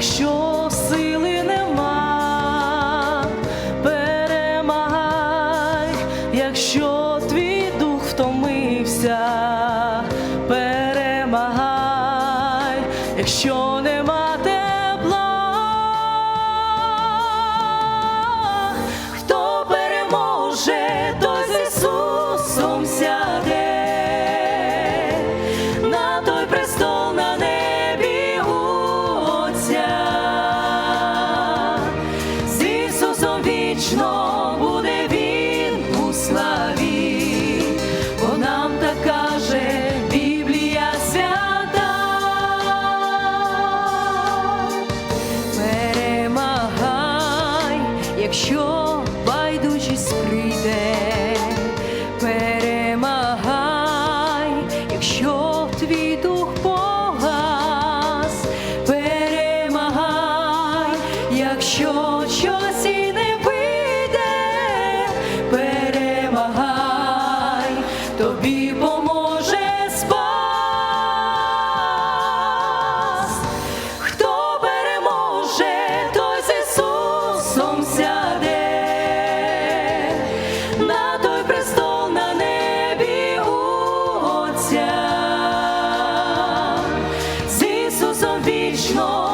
якщо сили нема, перемагай, якщо твій дух втомився, перемагай, якщо нема. вічно буде він у славі, бо нам так каже Біблія свята, перемагай, якщо байдужість прийде, перемагай, якщо твій дух погас, перемагай, якщо щось іде. 求。